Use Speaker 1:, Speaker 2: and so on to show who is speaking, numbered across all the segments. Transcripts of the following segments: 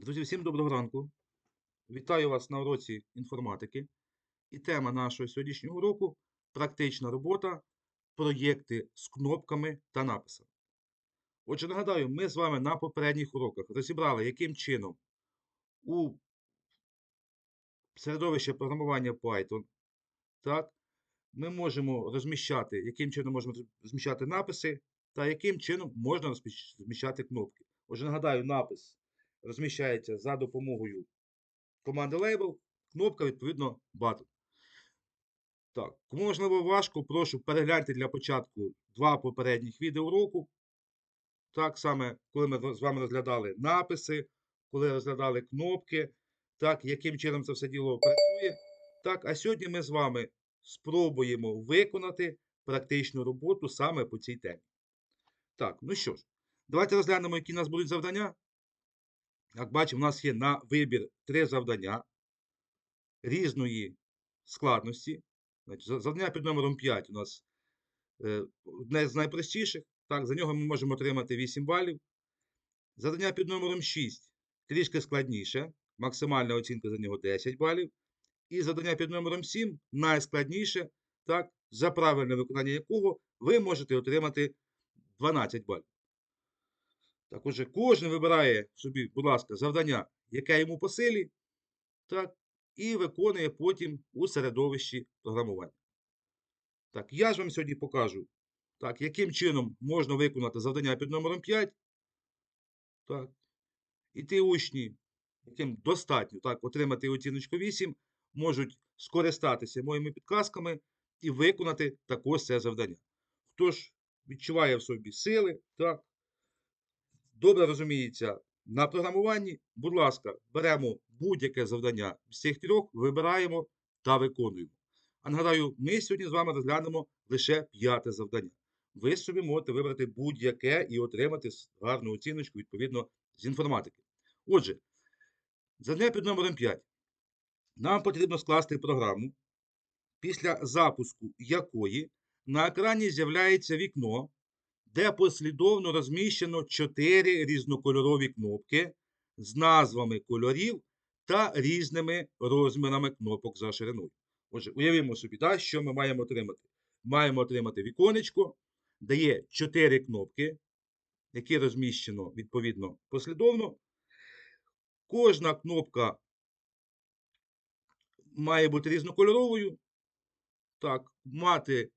Speaker 1: Друзі, всім доброго ранку. Вітаю вас на уроці інформатики. І тема нашого сьогоднішнього уроку практична робота, проєкти з кнопками та написами. Отже, нагадаю, ми з вами на попередніх уроках розібрали, яким чином у середовище програмування Python так, ми можемо розміщати, яким чином можемо розміщати написи та яким чином можна розміщати кнопки. Отже, нагадаю, напис розміщається за допомогою команди Label, кнопка, відповідно, Button. Так, кому можливо важко, прошу перегляньте для початку два попередніх відеоуроку. Так саме, коли ми з вами розглядали написи, коли розглядали кнопки, так, яким чином це все діло працює. Так, а сьогодні ми з вами спробуємо виконати практичну роботу саме по цій темі. Так, ну що ж, давайте розглянемо, які у нас будуть завдання. Як бачимо, у нас є на вибір три завдання різної складності. Завдання під номером 5 у нас е, одне з найпростіших. Так, За нього ми можемо отримати 8 балів. Завдання під номером 6 трішки складніше. Максимальна оцінка за нього 10 балів. І завдання під номером 7 найскладніше, так, за правильне виконання якого ви можете отримати 12 балів. Так, отже, кожен вибирає собі, будь ласка, завдання, яке йому по силі, так, і виконує потім у середовищі програмування. Так, я ж вам сьогодні покажу, так, яким чином можна виконати завдання під номером 5. Так, і ті учні, яким достатньо так, отримати оціночку 8, можуть скористатися моїми підказками і виконати також це завдання. Хто ж відчуває в собі сили, так, добре розуміється на програмуванні, будь ласка, беремо будь-яке завдання з цих трьох, вибираємо та виконуємо. А нагадаю, ми сьогодні з вами розглянемо лише п'яте завдання. Ви собі можете вибрати будь-яке і отримати гарну оціночку відповідно з інформатики. Отже, завдання під номером 5. Нам потрібно скласти програму, після запуску якої на екрані з'являється вікно, де послідовно розміщено 4 різнокольорові кнопки з назвами кольорів та різними розмірами кнопок за шириною. Отже, уявімо собі, да, що ми маємо отримати. Маємо отримати віконечко, де є 4 кнопки, які розміщено відповідно послідовно. Кожна кнопка має бути різнокольоровою. Так, мати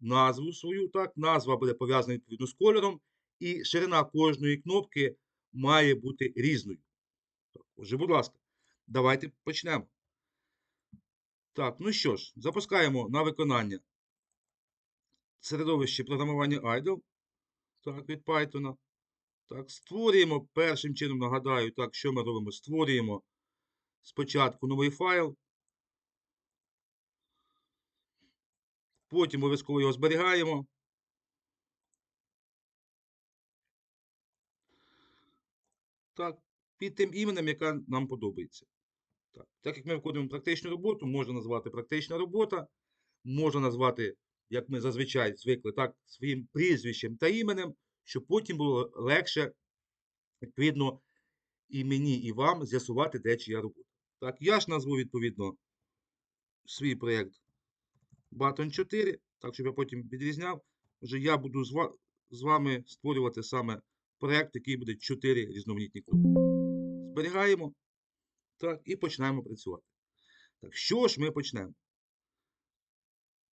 Speaker 1: назву свою, так, назва буде пов'язана відповідно з кольором, і ширина кожної кнопки має бути різною. Так, Отже, будь ласка, давайте почнемо. Так, ну що ж, запускаємо на виконання середовище програмування IDLE так, від Python. Так, Створюємо першим чином, нагадаю, так, що ми робимо? Створюємо спочатку новий файл. Потім обов'язково його зберігаємо. Так, під тим іменем, яке нам подобається. Так, так як ми виконуємо практичну роботу, можна назвати практична робота, можна назвати, як ми зазвичай звикли, так, своїм прізвищем та іменем, щоб потім було легше, відповідно, і мені, і вам з'ясувати, де чия робота. Так, я ж назву, відповідно, свій проєкт Button 4, так, щоб я потім відрізняв. Вже я буду з, вами створювати саме проєкт, який буде 4 різноманітні кнопки. Зберігаємо. Так, і починаємо працювати. Так, що ж ми почнемо?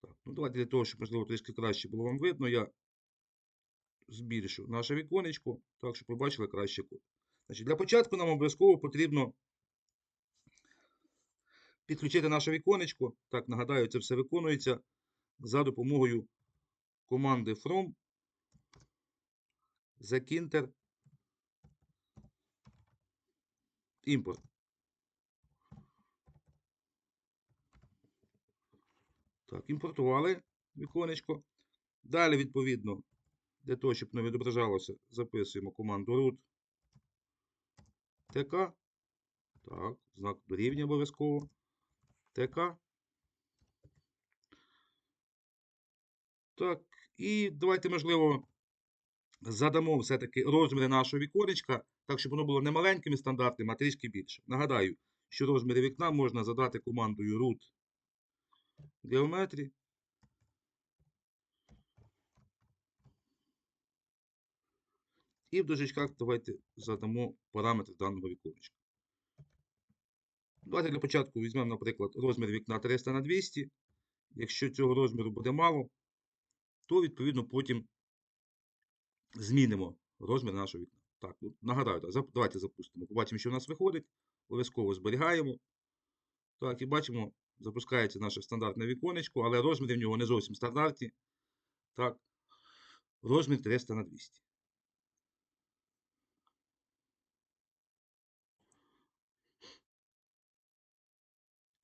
Speaker 1: Так, ну Давайте для того, щоб, можливо, трішки краще було вам видно, я збільшу наше віконечко, так, щоб ви бачили краще код. Значить, Для початку нам обов'язково потрібно підключити наше віконечко. Так, нагадаю, це все виконується за допомогою команди from Zakinter import. Так, імпортували віконечко. Далі, відповідно, для того, щоб не відображалося, записуємо команду root tk. Так, знак дорівнює обов'язково. ТК. Так, і давайте, можливо, задамо все-таки розміри нашого віконечка, так, щоб воно було не маленьким і стандартним, а трішки більше. Нагадаю, що розміри вікна можна задати командою root geometry. І в дужечках давайте задамо параметри даного віконечка. Давайте для початку візьмемо, наприклад, розмір вікна 300 на 200. Якщо цього розміру буде мало, то відповідно потім змінимо розмір нашого вікна. Так, ну, нагадаю, так, давайте запустимо. Побачимо, що у нас виходить. Обов'язково зберігаємо. Так, і бачимо, запускається наше стандартне віконечко, але розміри в нього не зовсім стандартні. Так, розмір 300 на 200.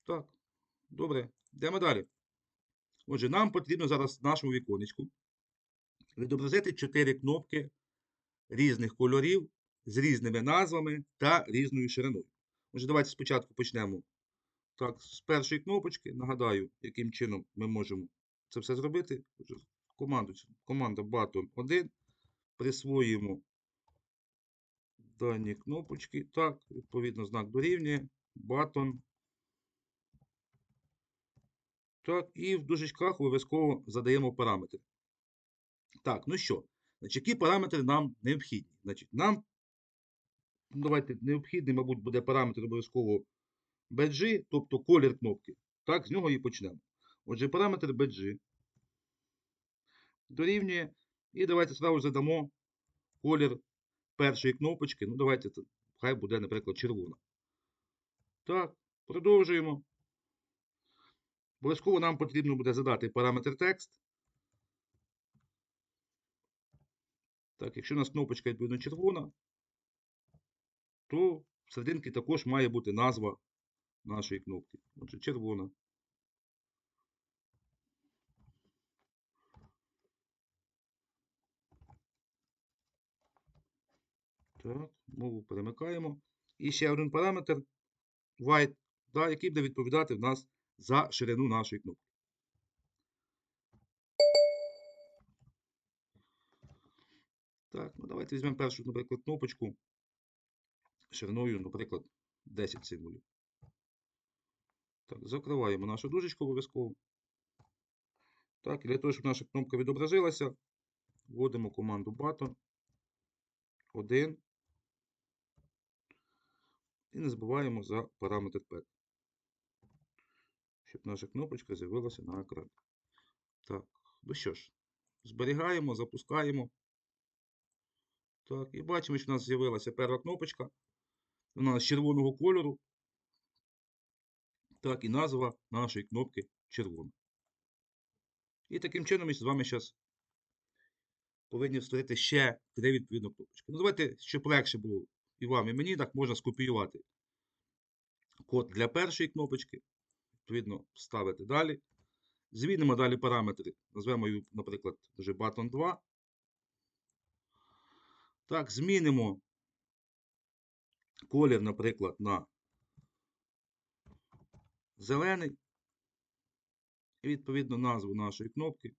Speaker 1: Так, добре. Йдемо далі. Отже, нам потрібно зараз в нашому віконечку відобразити 4 кнопки різних кольорів з різними назвами та різною шириною. Отже, давайте спочатку почнемо так, з першої кнопочки. Нагадаю, яким чином ми можемо це все зробити. Отже, команду, команда button 1. Присвоюємо дані кнопочки. Так, відповідно, знак дорівнює. Button. Так, і в дужечках обов'язково задаємо параметри. Так, ну що, значить, які параметри нам необхідні? Значить, нам, ну, давайте, необхідний, мабуть, буде параметр обов'язково BG, тобто колір кнопки. Так, з нього і почнемо. Отже, параметр BG дорівнює. І давайте зразу задамо колір першої кнопочки. Ну, давайте, хай буде, наприклад, червона. Так, продовжуємо. Обов'язково нам потрібно буде задати параметр текст. Так, якщо у нас кнопочка відповідно червона, то в серединці також має бути назва нашої кнопки. Отже, червона. Так, мову перемикаємо. І ще один параметр white, да, який буде відповідати в нас за ширину нашої кнопки. Так, ну давайте візьмемо першу, наприклад, кнопочку шириною, наприклад, 10 символів. Так, закриваємо нашу дужечку обов'язково. Так, для того, щоб наша кнопка відобразилася, вводимо команду button 1. І не забуваємо за параметр P, щоб наша кнопочка з'явилася на екрані. Так, ну що ж, зберігаємо, запускаємо. Так, і бачимо, що в нас з'явилася перша кнопочка. Вона з червоного кольору. Так, і назва нашої кнопки червона. І таким чином ми з вами зараз повинні створити ще три відповідно кнопочки. Ну, давайте, щоб легше було і вам, і мені, так можна скопіювати код для першої кнопочки. Відповідно, вставити далі. Змінимо далі параметри. Назвемо її, наприклад, вже button 2. Так, змінимо колір, наприклад, на зелений. І відповідно назву нашої кнопки.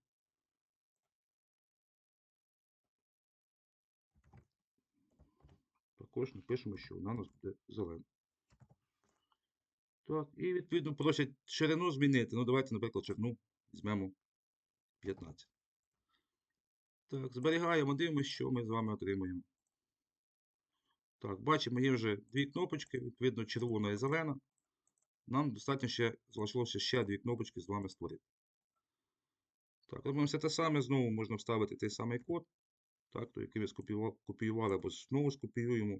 Speaker 1: Також напишемо, що вона у нас буде зелена. Так, і відповідно просять ширину змінити. Ну, давайте, наприклад, ширину візьмемо 15. Так, зберігаємо, дивимося, що ми з вами отримуємо. Так, бачимо, є вже дві кнопочки, відповідно, червона і зелена. Нам достатньо ще залишилося ще дві кнопочки з вами створити. Так, робимо все те саме, знову можна вставити той самий код, так, той, який ви скопіюва- копіювали, або знову скопіюємо.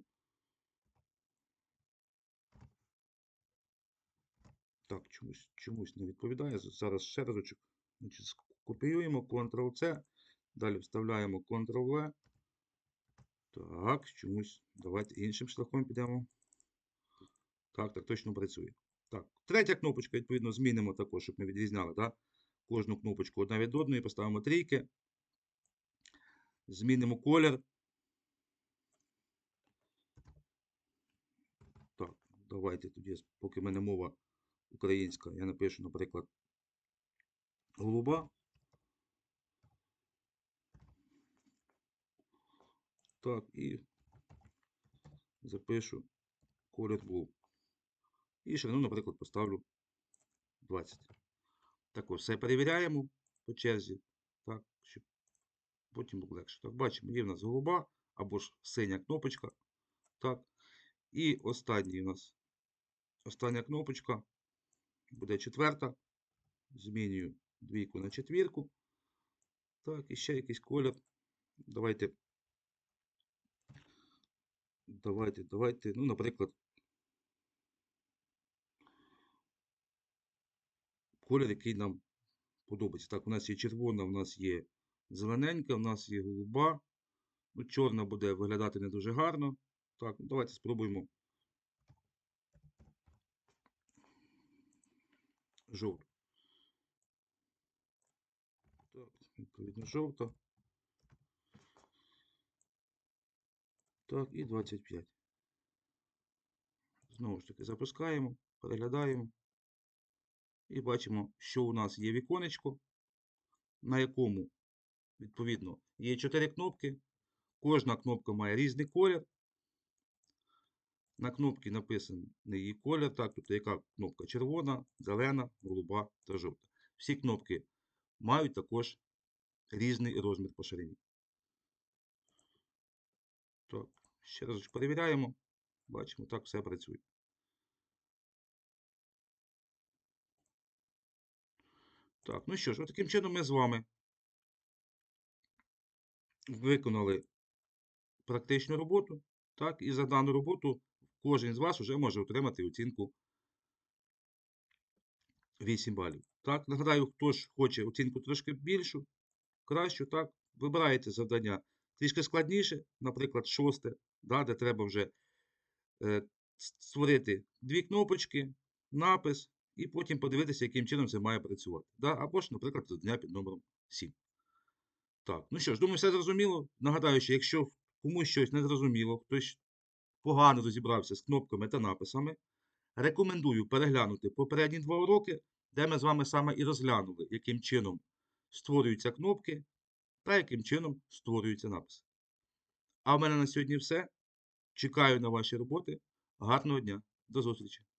Speaker 1: Так, чомусь, чомусь не відповідає. Зараз ще разочок. Значить, скопіюємо Ctrl-C, далі вставляємо Ctrl-V. Так, чомусь. Давайте іншим шляхом підемо. Так, так точно працює. Так, третя кнопочка, відповідно, змінимо також, щоб ми відрізняли, так? Кожну кнопочку одна від одної, поставимо трійки. Змінимо колір. Так, давайте тоді, поки мене мова українська, я напишу, наприклад, голуба. Так, і запишу колір blue. І ширину, наприклад, поставлю 20. Так ось, все перевіряємо по черзі, так, щоб потім було легше. Так, бачимо, є в нас голуба або ж синя кнопочка. Так. І останній у нас остання кнопочка буде четверта. Змінюю двійку на четвірку. Так, і ще якийсь колір. Давайте. Давайте, давайте. Ну, наприклад, колір, який нам подобається. Так, у нас є червона, у нас є зелененька, у нас є голуба. Ну, чорна буде виглядати не дуже гарно. Так, ну, давайте спробуємо. Жовту. Так, відповідно, жовта. Так, і 25. Знову ж таки, запускаємо, переглядаємо. І бачимо, що у нас є віконечко, на якому, відповідно, є 4 кнопки. Кожна кнопка має різний колір. На кнопці написаний її колір. Так, тобто яка кнопка червона, зелена, голуба та жовта. Всі кнопки мають також різний розмір по ширині. Так, ще раз перевіряємо. Бачимо, так все працює. Так, ну що ж, таким чином ми з вами виконали практичну роботу. Так, і за дану роботу кожен з вас вже може отримати оцінку 8 балів. Так, нагадаю, хто ж хоче оцінку трошки більшу, кращу, так, вибираєте завдання трішки складніше, наприклад, шосте, да, де треба вже е, створити дві кнопочки, напис, і потім подивитися, яким чином це має працювати. Да? Або ж, наприклад, завдання під номером 7. Так, ну що ж, думаю, все зрозуміло. Нагадаю, що якщо комусь щось не зрозуміло, хтось погано розібрався з кнопками та написами, рекомендую переглянути попередні два уроки, де ми з вами саме і розглянули, яким чином створюються кнопки та яким чином створюються написи. А в мене на сьогодні все. Чекаю на ваші роботи. Гарного дня. До зустрічі!